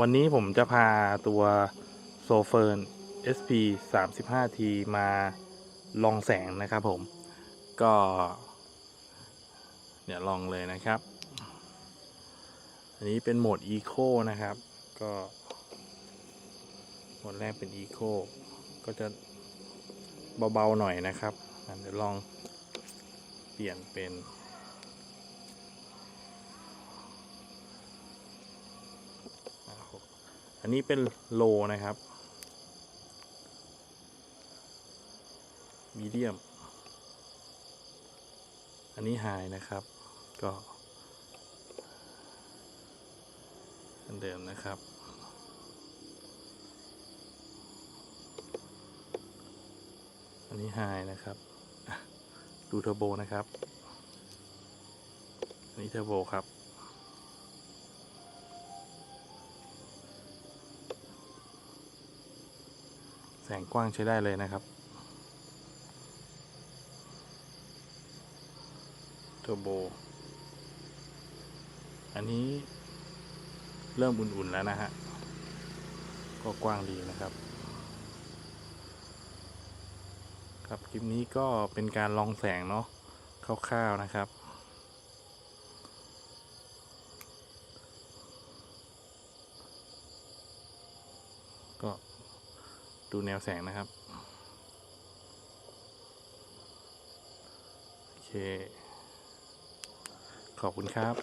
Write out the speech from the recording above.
วันนี้ผมจะพาตัวโซเฟิร์น SP 35T มาลองแสงนะครับผม ก็ เดี๋ยวลองเลยนะครับ อันนี้เป็นโหมด Eco นะครับ ก็โหมดแรกเป็น Eco ก็จะเบา ๆ หน่อยนะครับอะเดี๋ยวลองเปลี่ยนเป็น อั นนี้เป็นโลนะครับมีเดียม อันนี้ไฮนะครับ ก็เหมือนเดิมนะครับ อันนี้ไฮนะครับ ดูเทอร์โบนะครับ อันนี้เทอร์โบครับ แสงกว้างใช้ได้เลยนะครับ เทอร์โบ อันนี้เริ่มอุ่น ๆ แล้วนะฮะ ก็กว้างดีนะครับ ครับคลิปนี้ก็เป็นการลองแสงเนาะคร่าวๆนะครับก็ ดูแนวแสงนะครับ โอเค ขอบคุณครับ